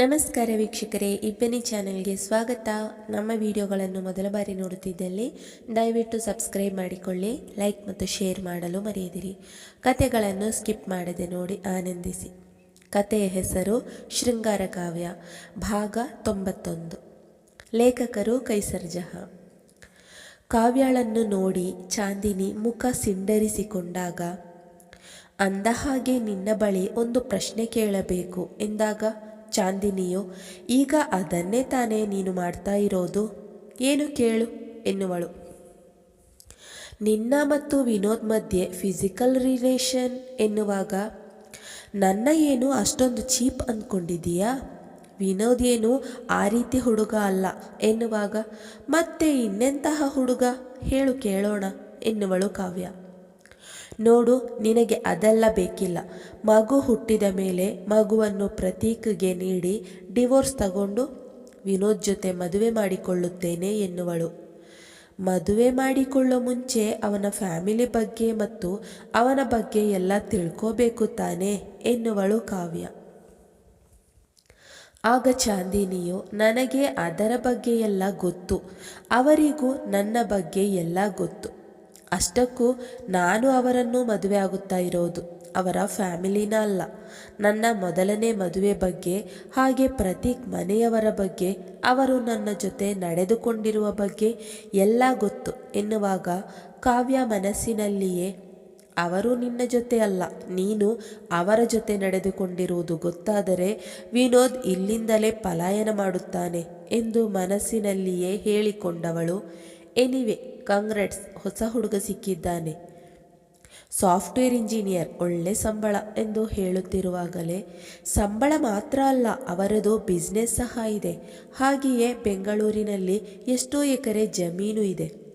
ನಮಸ್ಕಾರ ವೀಕ್ಷಕರೇ, ಇಬ್ಬನಿ ಚಾನೆಲ್ಗೆ ಸ್ವಾಗತ. ನಮ್ಮ ವಿಡಿಯೋಗಳನ್ನು ಮೊದಲ ಬಾರಿ ನೋಡುತ್ತಿದ್ದಲ್ಲಿ ದಯವಿಟ್ಟು ಸಬ್ಸ್ಕ್ರೈಬ್ ಮಾಡಿಕೊಳ್ಳಿ, ಲೈಕ್ ಮತ್ತು ಶೇರ್ ಮಾಡಲು ಮರೆಯದಿರಿ. ಕತೆಗಳನ್ನು ಸ್ಕಿಪ್ ಮಾಡದೆ ನೋಡಿ ಆನಂದಿಸಿ. ಕತೆಯ ಹೆಸರು ಶೃಂಗಾರ ಕಾವ್ಯ ಭಾಗ ತೊಂಬತ್ತೊಂದು. ಲೇಖಕರು ಕೈಸರ್ಜಹ. ಕಾವ್ಯಾಳನ್ನು ನೋಡಿ ಚಾಂದಿನಿ ಮುಖ ಸಿಂಡರಿಸಿಕೊಂಡಾಗ, ಅಂದ ಹಾಗೆ ನಿನ್ನ ಬಳಿ ಒಂದು ಪ್ರಶ್ನೆ ಕೇಳಬೇಕು ಎಂದಾಗ ಚಾಂದಿನಿಯು, ಈಗ ಅದನ್ನೇ ತಾನೇ ನೀನು ಮಾಡ್ತಾ ಇರೋದು? ಏನು ಕೇಳು ಎನ್ನುವಳು. ನಿನ್ನ ಮತ್ತು ವಿನೋದ್ ಮಧ್ಯೆ ಫಿಸಿಕಲ್ ರಿಲೇಷನ್ ಎನ್ನುವಾಗ? ನನ್ನ ಏನು ಅಷ್ಟೊಂದು ಚೀಪ್ ಅಂದ್ಕೊಂಡಿದೀಯಾ ವಿನೋದ್ ಏನು ಆ ರೀತಿ ಹುಡುಗ ಅಲ್ಲ ಎನ್ನುವಾಗ? ಮತ್ತೆ ಇನ್ನೆಂತಹ ಹುಡುಗ? ಹೇಳು ಕೇಳೋಣ ಎನ್ನುವಳು ಕಾವ್ಯ. ನೋಡು, ನಿನಗೆ ಅದೆಲ್ಲ ಬೇಕಿಲ್ಲ. ಮಗು ಹುಟ್ಟಿದ ಮೇಲೆ ಮಗುವನ್ನು ಪ್ರತೀಕ್ಗೆ ನೀಡಿ ಡಿವೋರ್ಸ್ ತಗೊಂಡು ವಿನೋದ್ ಜೊತೆ ಮದುವೆ ಮಾಡಿಕೊಳ್ಳುತ್ತೇನೆ ಎನ್ನುವಳು. ಮದುವೆ ಮಾಡಿಕೊಳ್ಳೋ ಮುಂಚೆ ಅವನ ಫ್ಯಾಮಿಲಿ ಬಗ್ಗೆ ಮತ್ತು ಅವನ ಬಗ್ಗೆ ಎಲ್ಲ ತಿಳ್ಕೋಬೇಕು ತಾನೆ ಎನ್ನುವಳು ಕಾವ್ಯ. ಆಗ ಚಾಂದಿನಿಯು, ನನಗೆ ಅದರ ಬಗ್ಗೆ ಎಲ್ಲ ಗೊತ್ತು. ಅವರಿಗೂ ನನ್ನ ಬಗ್ಗೆ ಎಲ್ಲ ಗೊತ್ತು. ಅಷ್ಟಕ್ಕೂ ನಾನು ಅವರನ್ನು ಮದುವೆ ಆಗುತ್ತಾ ಇರೋದು. ಅವರ ಫ್ಯಾಮಿಲಿನ ಅಲ್ಲ. ನನ್ನ ಮೊದಲನೇ ಮದುವೆ ಬಗ್ಗೆ, ಹಾಗೆ ಪ್ರತೀಕ್ ಮನೆಯವರ ಬಗ್ಗೆ, ಅವರು ನನ್ನ ಜೊತೆ ನಡೆದುಕೊಂಡಿರುವ ಬಗ್ಗೆ ಎಲ್ಲ ಗೊತ್ತು ಎನ್ನುವಾಗ ಕಾವ್ಯ ಮನಸ್ಸಿನಲ್ಲಿಯೇ, ಅವರು ನಿನ್ನ ಜೊತೆ ಅಲ್ಲ, ನೀನು ಅವರ ಜೊತೆ ನಡೆದುಕೊಂಡಿರುವುದು ಗೊತ್ತಾದರೆ ವಿನೋದ್ ಇಲ್ಲಿಂದಲೇ ಪಲಾಯನ ಮಾಡುತ್ತಾನೆ ಎಂದು ಮನಸ್ಸಿನಲ್ಲಿಯೇ ಹೇಳಿಕೊಂಡವಳು. ಎನಿವೆ ಕಾಂಗ್ರೆಟ್ಸ್ ಹೊಸ ಹುಡುಗ ಸಿಕ್ಕಿದ್ದಾನೆ. ಸಾಫ್ಟ್ವೇರ್ ಇಂಜಿನಿಯರ್, ಒಳ್ಳೆ ಸಂಬಳ ಎಂದು ಹೇಳುತ್ತಿರುವಾಗಲೇ ಸಂಬಳ ಮಾತ್ರ ಅಲ್ಲ, ಅವರದು ಬಿಸ್ನೆಸ್ ಸಹ ಇದೆ. ಹಾಗೆಯೇ ಬೆಂಗಳೂರಿನಲ್ಲಿ ಎಷ್ಟೋ ಎಕರೆ ಜಮೀನು ಇದೆ.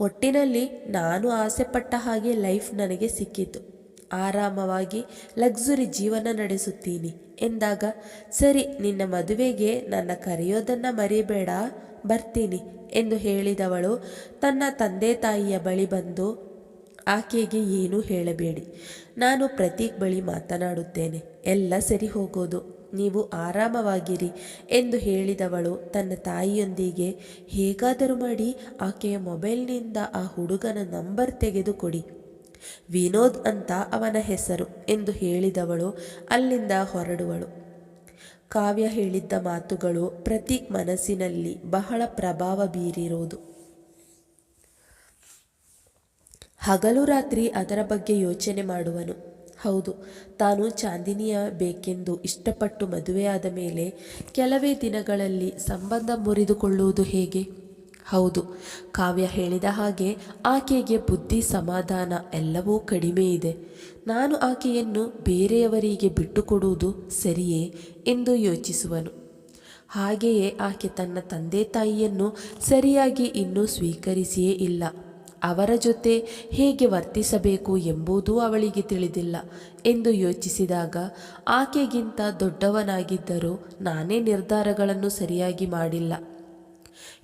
ಒಟ್ಟಿನಲ್ಲಿ ನಾನು ಆಸೆಪಟ್ಟ ಹಾಗೆ ಲೈಫ್ ನನಗೆ ಸಿಕ್ಕಿತು. ಆರಾಮವಾಗಿ ಲಕ್ಸುರಿ ಜೀವನ ನಡೆಸುತ್ತೀನಿ. ಎಂದಾಗ, ಸರಿ, ನಿನ್ನ ಮದುವೆಗೆ ನನ್ನ ಕರೆಯೋದನ್ನು ಮರಿಬೇಡ, ಬರ್ತೀನಿ ಎಂದು ಹೇಳಿದವಳು ತನ್ನ ತಂದೆ ತಾಯಿಯ ಬಳಿ ಬಂದು ಆಕೆಗೆ ಏನೂ ಹೇಳಬೇಡಿ. ನಾನು ಪ್ರತೀಕ್ ಬಳಿ ಮಾತನಾಡುತ್ತೇನೆ. ಎಲ್ಲ ಸರಿ ಹೋಗೋದು. ನೀವು ಆರಾಮವಾಗಿರಿ ಎಂದು ಹೇಳಿದವಳು ತನ್ನ ತಾಯಿಯೊಂದಿಗೆ, ಹೇಗಾದರೂ ಮಾಡಿ ಆಕೆಯ ಮೊಬೈಲ್ನಿಂದ ಆ ಹುಡುಗನ ನಂಬರ್ ತೆಗೆದು ಕೊಡಿ ವಿನೋದ್ ಅಂತ ಅವನ ಹೆಸರು ಎಂದು ಹೇಳಿದವಳು, ಅಲ್ಲಿಂದ ಹೊರಡುವಳು. ಕಾವ್ಯ ಹೇಳಿದ್ದ ಮಾತುಗಳು ಪ್ರತೀಕ್ ಮನಸ್ಸಿನಲ್ಲಿ ಬಹಳ ಪ್ರಭಾವ ಬೀರಿರೋದು. ಹಗಲು ರಾತ್ರಿ ಅದರ ಬಗ್ಗೆ ಯೋಚನೆ ಮಾಡುವನು. ಹೌದು, ತಾನು ಚಾಂದಿನಿಯ ಬೇಕೆಂದು ಇಷ್ಟಪಟ್ಟು ಮದುವೆಯಾದ ಮೇಲೆ ಕೆಲವೇ ದಿನಗಳಲ್ಲಿ ಸಂಬಂಧ ಮುರಿದುಕೊಳ್ಳುವುದು ಹೇಗೆ? ಹೌದು, ಕಾವ್ಯ ಹೇಳಿದ ಹಾಗೆ ಆಕೆಗೆ ಬುದ್ಧಿ ಸಮಾಧಾನ ಎಲ್ಲವೂ ಕಡಿಮೆ ಇದೆ. ನಾನು ಆಕೆಯನ್ನು ಬೇರೆಯವರಿಗೆ ಬಿಟ್ಟುಕೊಡುವುದು ಸರಿಯೇ ಎಂದು ಯೋಚಿಸುವನು. ಹಾಗೆಯೇ ಆಕೆ ತನ್ನ ತಂದೆ ತಾಯಿಯನ್ನು ಸರಿಯಾಗಿ ಇನ್ನೂ ಸ್ವೀಕರಿಸಿಯೇ ಇಲ್ಲ. ಅವರ ಜೊತೆ ಹೇಗೆ ವರ್ತಿಸಬೇಕು ಎಂಬುದೂ ಅವಳಿಗೆ ತಿಳಿದಿಲ್ಲ ಎಂದು ಯೋಚಿಸಿದಾಗ, ಆಕೆಗಿಂತ ದೊಡ್ಡವನಾಗಿದ್ದರೂ ನಾನೇ ನಿರ್ಧಾರಗಳನ್ನು ಸರಿಯಾಗಿ ಮಾಡಿಲ್ಲ.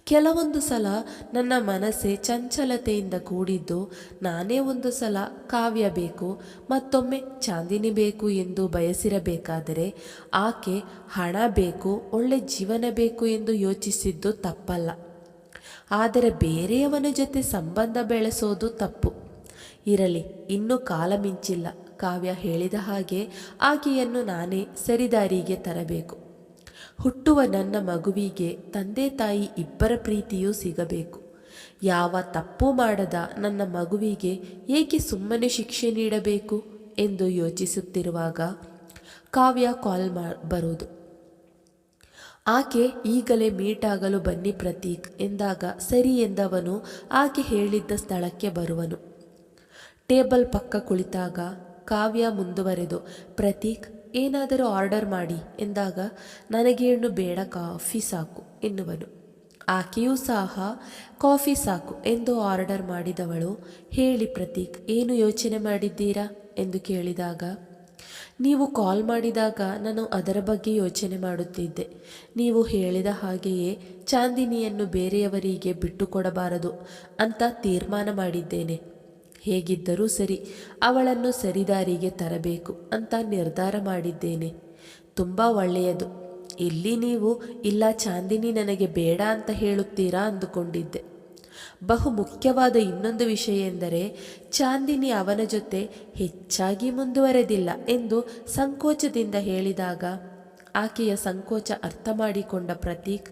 ಕೆಲವೊಂದು ಸಲ ನನ್ನ ಮನಸ್ಸೇ ಚಂಚಲತೆಯಿಂದ ಕೂಡಿದ್ದು ನಾನೇ ಒಂದು ಸಲ ಕಾವ್ಯ ಬೇಕು, ಮತ್ತೊಮ್ಮೆ ಚಾಂದಿನಿ ಬೇಕು ಎಂದು ಬಯಸಿರಬೇಕಾದರೆ ಆಕೆ ಹಣ ಬೇಕು, ಒಳ್ಳೆ ಜೀವನ ಬೇಕು ಎಂದು ಯೋಚಿಸಿದ್ದು ತಪ್ಪಲ್ಲ. ಆದರೆ ಬೇರೆಯವನ ಜೊತೆ ಸಂಬಂಧ ಬೆಳೆಸೋದು ತಪ್ಪು. ಇರಲಿ, ಇನ್ನೂ ಕಾಲ ಮಿಂಚಿಲ್ಲ. ಕಾವ್ಯ ಹೇಳಿದ ಹಾಗೆ ಆಕೆಯನ್ನು ನಾನೇ ಸರಿದಾರಿಗೆ ತರಬೇಕು. ಹುಟ್ಟುವ ನನ್ನ ಮಗುವಿಗೆ ತಂದೆ ತಾಯಿ ಇಬ್ಬರ ಪ್ರೀತಿಯೂ ಸಿಗಬೇಕು. ಯಾವ ತಪ್ಪು ಮಾಡದ ನನ್ನ ಮಗುವಿಗೆ ಏಕೆ ಸುಮ್ಮನೆ ಶಿಕ್ಷೆ ನೀಡಬೇಕು ಎಂದು ಯೋಚಿಸುತ್ತಿರುವಾಗ ಕಾವ್ಯ ಕಾಲ್ ಮಾ ಬರುವುದು ಆಕೆ ಈಗಲೇ ಮೀಟ್ ಆಗಲು ಬನ್ನಿ ಪ್ರತೀಕ್ ಎಂದಾಗ ಸರಿ ಎಂದವನು ಆಕೆ ಹೇಳಿದ್ದ ಸ್ಥಳಕ್ಕೆ ಬರುವನು. ಟೇಬಲ್ ಪಕ್ಕ ಕುಳಿತಾಗ ಕಾವ್ಯ ಮುಂದುವರೆದು, ಪ್ರತೀಕ್ ಏನಾದರೂ ಆರ್ಡರ್ ಮಾಡಿ ಎಂದಾಗ ನನಗೇನು ಬೇಡ, ಕಾಫಿ ಸಾಕು, ಎನ್ನುವನು. ಆಕೆಯೂ ಸಹ, ಕಾಫಿ ಸಾಕು ಎಂದು ಆರ್ಡರ್ ಮಾಡಿದವಳು, ಹೇಳಿ ಪ್ರತೀಕ್, ಏನು ಯೋಚನೆ ಮಾಡಿದ್ದೀರಾ? ಎಂದು ಕೇಳಿದಾಗ, ನೀವು ಕಾಲ್ ಮಾಡಿದಾಗ ನಾನು ಅದರ ಬಗ್ಗೆ ಯೋಚನೆ ಮಾಡುತ್ತಿದ್ದೆ. ನೀವು ಹೇಳಿದ ಹಾಗೆಯೇ ಚಾಂದಿನಿಯನ್ನು ಬೇರೆಯವರಿಗೆ ಬಿಟ್ಟುಕೊಡಬಾರದು ಅಂತ ತೀರ್ಮಾನ ಮಾಡಿದ್ದೇನೆ. ಹೇಗಿದ್ದರೂ ಸರಿ ಅವಳನ್ನು ಸರಿದಾರಿಗೆ ತರಬೇಕು ಅಂತ ನಿರ್ಧಾರ ಮಾಡಿದ್ದೇನೆ. ತುಂಬ ಒಳ್ಳೆಯದು. ಇಲ್ಲಿ ನೀವು, ಇಲ್ಲ ಚಾಂದಿನಿ ನನಗೆ ಬೇಡ ಅಂತ ಹೇಳುತ್ತೀರಾ ಅಂದುಕೊಂಡಿದ್ದೆ. ಬಹು ಮುಖ್ಯವಾದ ಇನ್ನೊಂದು ವಿಷಯ ಎಂದರೆ, ಚಾಂದಿನಿ ಅವನ ಜೊತೆ ಹೆಚ್ಚಾಗಿ ಮುಂದುವರೆದಿಲ್ಲ ಎಂದು ಸಂಕೋಚದಿಂದ ಹೇಳಿದಾಗ ಆಕೆಯ ಸಂಕೋಚ ಅರ್ಥ ಮಾಡಿಕೊಂಡ ಪ್ರತೀಕ್,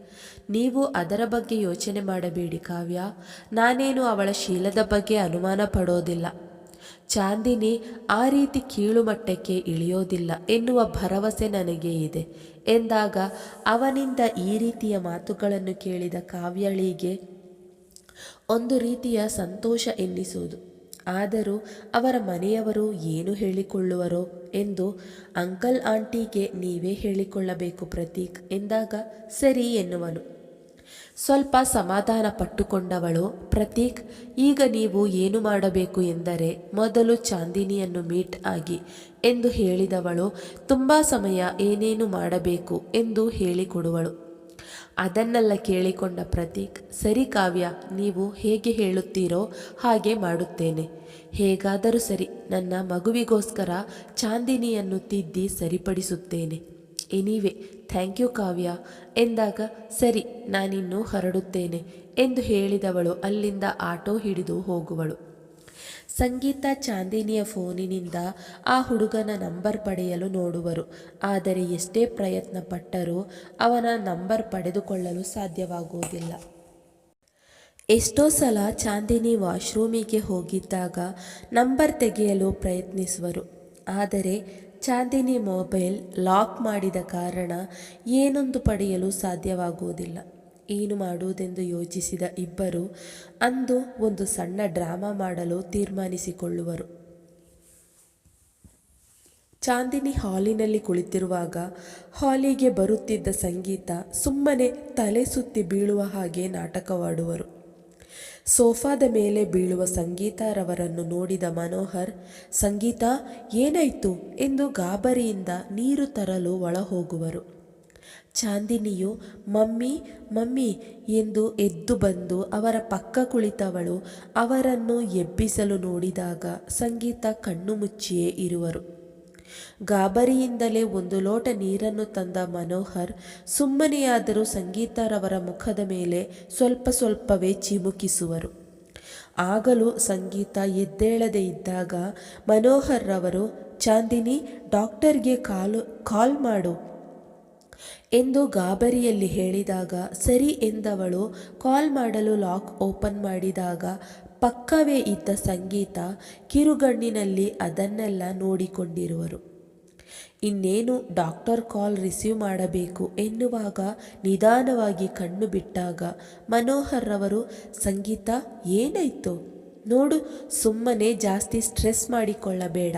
ನೀವು ಅದರ ಬಗ್ಗೆ ಯೋಚನೆ ಮಾಡಬೇಡಿ ಕಾವ್ಯ. ನಾನೇನು ಅವಳ ಶೀಲದ ಬಗ್ಗೆ ಅನುಮಾನ ಪಡೋದಿಲ್ಲ. ಚಾಂದಿನಿ ಆ ರೀತಿ ಕೀಳು ಮಟ್ಟಕ್ಕೆ ಇಳಿಯೋದಿಲ್ಲ ಎನ್ನುವ ಭರವಸೆ ನನಗೆ ಇದೆ ಎಂದಾಗ ಅವನಿಂದ ಈ ರೀತಿಯ ಮಾತುಗಳನ್ನು ಕೇಳಿದ ಕಾವ್ಯಳಿಗೆ ಒಂದು ರೀತಿಯ ಸಂತೋಷ ಎನ್ನಿಸುವುದು. ಆದರೂ ಅವರ ಮನೆಯವರು ಏನು ಹೇಳಿಕೊಳ್ಳುವರೋ ಎಂದು ಅಂಕಲ್ ಆಂಟಿಗೆ ನೀವೇ ಹೇಳಿಕೊಳ್ಳಬೇಕು ಪ್ರತೀಕ್ ಎಂದಾಗ ಸರಿ ಎನ್ನುವನು. ಸ್ವಲ್ಪ ಸಮಾಧಾನ ಪಟ್ಟುಕೊಂಡವಳು, ಪ್ರತೀಕ್, ಈಗ ನೀವು ಏನು ಮಾಡಬೇಕು ಎಂದರೆ ಮೊದಲು ಚಾಂದಿನಿಯನ್ನು ಮೀಟ್ ಆಗಿ ಎಂದು ಹೇಳಿದವಳು, ತುಂಬ ಸಮಯ ಏನೇನು ಮಾಡಬೇಕು ಎಂದು ಹೇಳಿಕೊಡುವಳು. ಅದನ್ನೆಲ್ಲ ಕೇಳಿಕೊಂಡ ಪ್ರತೀಕ್, ಸರಿ ಕಾವ್ಯ, ನೀವು ಹೇಗೆ ಹೇಳುತ್ತೀರೋ ಹಾಗೆ ಮಾಡುತ್ತೇನೆ. ಹೇಗಾದರೂ ಸರಿ, ನನ್ನ ಮಗುವಿಗೋಸ್ಕರ ಚಾಂದಿನಿಯನ್ನು ತಿದ್ದಿ ಸರಿಪಡಿಸುತ್ತೇನೆ. Anyway, thank you Kavya. ಎಂದಾಗ, ಸರಿ, ನಾನಿನ್ನು ಹೊರಡುತ್ತೇನೆ ಎಂದು ಹೇಳಿದವಳು ಅಲ್ಲಿಂದ ಆಟೋ ಹಿಡಿದು ಹೋಗುವಳು. ಸಂಗೀತ ಚಾಂದಿನಿಯ ಫೋನಿನಿಂದ ಆ ಹುಡುಗನ ನಂಬರ್ ಪಡೆಯಲು ನೋಡುವರು. ಆದರೆ ಎಷ್ಟೇ ಪ್ರಯತ್ನ ಪಟ್ಟರೂ ಅವನ ನಂಬರ್ ಪಡೆದುಕೊಳ್ಳಲು ಸಾಧ್ಯವಾಗುವುದಿಲ್ಲ. ಎಷ್ಟೋ ಸಲ ಚಾಂದಿನಿ ವಾಶ್ರೂಮಿಗೆ ಹೋಗಿದ್ದಾಗ ನಂಬರ್ ತೆಗೆಯಲು ಪ್ರಯತ್ನಿಸುವರು. ಆದರೆ ಚಾಂದಿನಿ ಮೊಬೈಲ್ ಲಾಕ್ ಮಾಡಿದ ಕಾರಣ ಏನೊಂದು ಪಡೆಯಲು ಸಾಧ್ಯವಾಗುವುದಿಲ್ಲ. ಏನು ಮಾಡುವುದೆಂದು ಯೋಚಿಸಿದ ಇಬ್ಬರು ಅಂದು ಒಂದು ಸಣ್ಣ ಡ್ರಾಮಾ ಮಾಡಲು ತೀರ್ಮಾನಿಸಿಕೊಳ್ಳುವರು. ಚಾಂದಿನಿ ಹಾಲಿನಲ್ಲಿ ಕುಳಿತಿರುವಾಗ ಹಾಲಿಗೆ ಬರುತ್ತಿದ್ದ ಸಂಗೀತ ಸುಮ್ಮನೆ ತಲೆ ಸುತ್ತಿ ಬೀಳುವ ಹಾಗೆ ನಾಟಕವಾಡುವರು. ಸೋಫಾದ ಮೇಲೆ ಬೀಳುವ ಸಂಗೀತಾರವರನ್ನು ನೋಡಿದ ಮನೋಹರ್, ಸಂಗೀತ, ಏನಾಯಿತು? ಎಂದು ಗಾಬರಿಯಿಂದ ನೀರು ತರಲು ಒಳಹೋಗುವರು. ಚಾಂದಿನಿಯು, ಮಮ್ಮಿ ಮಮ್ಮಿ ಎಂದು ಎದ್ದು ಬಂದು ಅವರ ಪಕ್ಕ ಕುಳಿತವಳು. ಅವರನ್ನು ಎಬ್ಬಿಸಲು ನೋಡಿದಾಗ ಸಂಗೀತ ಕಣ್ಣು ಮುಚ್ಚಿಯೇ ಇರುವರು. ಗಾಬರಿಯಿಂದಲೇ ಒಂದು ಲೋಟ ನೀರನ್ನು ತಂದ ಮನೋಹರ್, ಸುಮ್ಮನೆಯಾದರೂ ಸಂಗೀತರವರ ಮುಖದ ಮೇಲೆ ಸ್ವಲ್ಪ ಸ್ವಲ್ಪವೇ ಚಿಮುಕಿಸುವರು. ಆಗಲೂ ಸಂಗೀತ ಎದ್ದೇಳದೆ ಇದ್ದಾಗ ಮನೋಹರ್ ರವರು ಚಾಂದಿನಿ, ಡಾಕ್ಟರ್ಗೆ ಕಾಲು, ಕಾಲ್ ಮಾಡು. ಎಂದು ಗಾಬರಿಯಲ್ಲಿ ಹೇಳಿದಾಗ, ಸರಿ ಎಂದವಳು ಕಾಲ್ ಮಾಡಲು ಲಾಕ್ ಓಪನ್ ಮಾಡಿದಾಗ, ಪಕ್ಕವೇ ಇದ್ದ ಸಂಗೀತ ಕಿರುಗಣ್ಣಿನಲ್ಲಿ ಅದನ್ನೆಲ್ಲ ನೋಡಿಕೊಂಡಿರುವರು. ಇನ್ನೇನು ಡಾಕ್ಟರ್ ಕಾಲ್ ರಿಸೀವ್ ಮಾಡಬೇಕು ಎನ್ನುವಾಗ ನಿಧಾನವಾಗಿ ಕಣ್ಣು ಬಿಟ್ಟಾಗ, ಮನೋಹರ್ ಅವರು ಸಂಗೀತ ಏನಾಯ್ತು? ನೋಡು, ಸುಮ್ಮನೆ ಜಾಸ್ತಿ ಸ್ಟ್ರೆಸ್ ಮಾಡಿಕೊಳ್ಳಬೇಡ.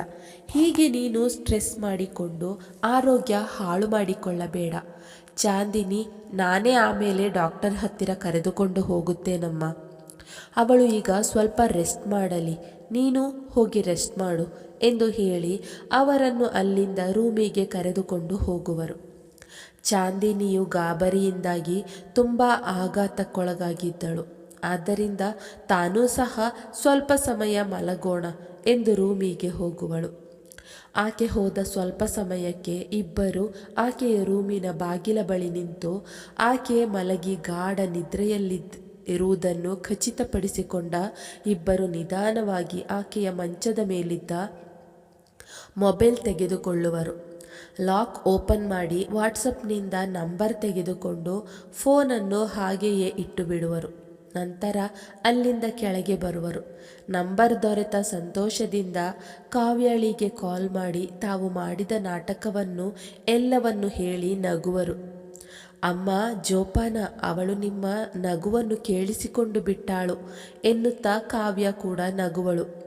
ಹೀಗೆ ನೀನು ಸ್ಟ್ರೆಸ್ ಮಾಡಿಕೊಂಡು ಆರೋಗ್ಯ ಹಾಳು ಮಾಡಿಕೊಳ್ಳಬೇಡ. ಚಾಂದಿನಿ, ನಾನೇ ಆಮೇಲೆ ಡಾಕ್ಟರ್ ಹತ್ತಿರ ಕರೆದುಕೊಂಡು ಹೋಗುತ್ತೇನಮ್ಮ. ಅವಳು ಈಗ ಸ್ವಲ್ಪ ರೆಸ್ಟ್ ಮಾಡಲಿ. ನೀನು ಹೋಗಿ ರೆಸ್ಟ್ ಮಾಡು ಎಂದು ಹೇಳಿ ಅವರನ್ನು ಅಲ್ಲಿಂದ ರೂಮಿಗೆ ಕರೆದುಕೊಂಡು ಹೋಗುವರು. ಚಾಂದಿನಿಯು ಗಾಬರಿಯಿಂದಾಗಿ ತುಂಬ ಆಘಾತಕ್ಕೊಳಗಾಗಿದ್ದಳು. ಆದ್ದರಿಂದ ತಾನೂ ಸಹ ಸ್ವಲ್ಪ ಸಮಯ ಮಲಗೋಣ ಎಂದು ರೂಮಿಗೆ ಹೋಗುವಳು. ಆಕೆ ಹೋದ ಸ್ವಲ್ಪ ಸಮಯಕ್ಕೆ ಇಬ್ಬರು ಆಕೆಯ ರೂಮಿನ ಬಾಗಿಲ ಬಳಿ ನಿಂತು ಆಕೆ ಮಲಗಿ ಗಾಢ ನಿದ್ರೆಯಲ್ಲಿದ್ದ ಇರುವುದನ್ನು ಖಚಿತಪಡಿಸಿಕೊಂಡ ಇಬ್ಬರು ನಿಧಾನವಾಗಿ ಆಕೆಯ ಮಂಚದ ಮೇಲಿದ್ದ ಮೊಬೈಲ್ ತೆಗೆದುಕೊಳ್ಳುವರು. ಲಾಕ್ ಓಪನ್ ಮಾಡಿ ವಾಟ್ಸಪ್ನಿಂದ ನಂಬರ್ ತೆಗೆದುಕೊಂಡು ಫೋನನ್ನು ಹಾಗೆಯೇ ಇಟ್ಟು ಬಿಡುವರು ನಂತರ ಅಲ್ಲಿಂದ ಕೆಳಗೆ ಬರುವರು. ನಂಬರ್ ದೊರೆತ ಸಂತೋಷದಿಂದ ಕಾವ್ಯಳಿಗೆ ಕಾಲ್ ಮಾಡಿ ತಾವು ಮಾಡಿದ ನಾಟಕವನ್ನು ಎಲ್ಲವನ್ನು ಹೇಳಿ ನಗುವರು. ಅಮ್ಮ, ಜೋಪಾನ, ಅವಳು ನಿಮ್ಮ ನಗುವನ್ನು ಕೇಳಿಸಿಕೊಂಡು ಬಿಟ್ಟಾಳು ಎನ್ನುತ್ತಾ ಕಾವ್ಯ ಕೂಡ ನಗುವಳು.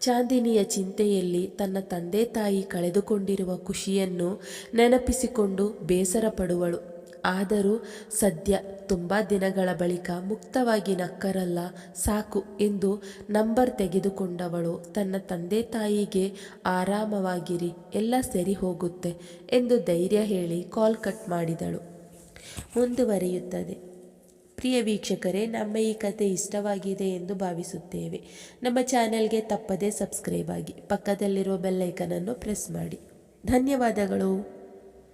ಚಾಂದಿನಿಯ ಚಿಂತೆಯಲ್ಲಿ ತನ್ನ ತಂದೆ ತಾಯಿ ಕಳೆದುಕೊಂಡಿರುವ ಖುಷಿಯನ್ನು ನೆನಪಿಸಿಕೊಂಡು ಬೇಸರ ಪಡುವಳು ಆದರೂ ಸದ್ಯ ತುಂಬ ದಿನಗಳ ಬಳಿಕ ಮುಕ್ತವಾಗಿ ನಕ್ಕರಲ್ಲ, ಸಾಕು ಎಂದು ನಂಬರ್ ತೆಗೆದುಕೊಂಡವಳು. ತನ್ನ ತಂದೆ ತಾಯಿಗೆ, ಆರಾಮವಾಗಿರಿ, ಎಲ್ಲ ಸರಿ ಹೋಗುತ್ತೆ ಎಂದು ಧೈರ್ಯ ಹೇಳಿ ಕಾಲ್ ಕಟ್ ಮಾಡಿದಳು. ಮುಂದುವರಿಯುತ್ತದೆ. ಪ್ರಿಯ ವೀಕ್ಷಕರೇ, ನಮ್ಮ ಈ ಕತೆ ಇಷ್ಟವಾಗಿದೆ ಎಂದು ಭಾವಿಸುತ್ತೇವೆ. ನಮ್ಮ ಚಾನೆಲ್ಗೆ ತಪ್ಪದೇ ಸಬ್ಸ್ಕ್ರೈಬ್ ಆಗಿ ಪಕ್ಕದಲ್ಲಿರುವ ಬೆಲ್ಲೈಕನನ್ನು ಪ್ರೆಸ್ ಮಾಡಿ. ಧನ್ಯವಾದಗಳು.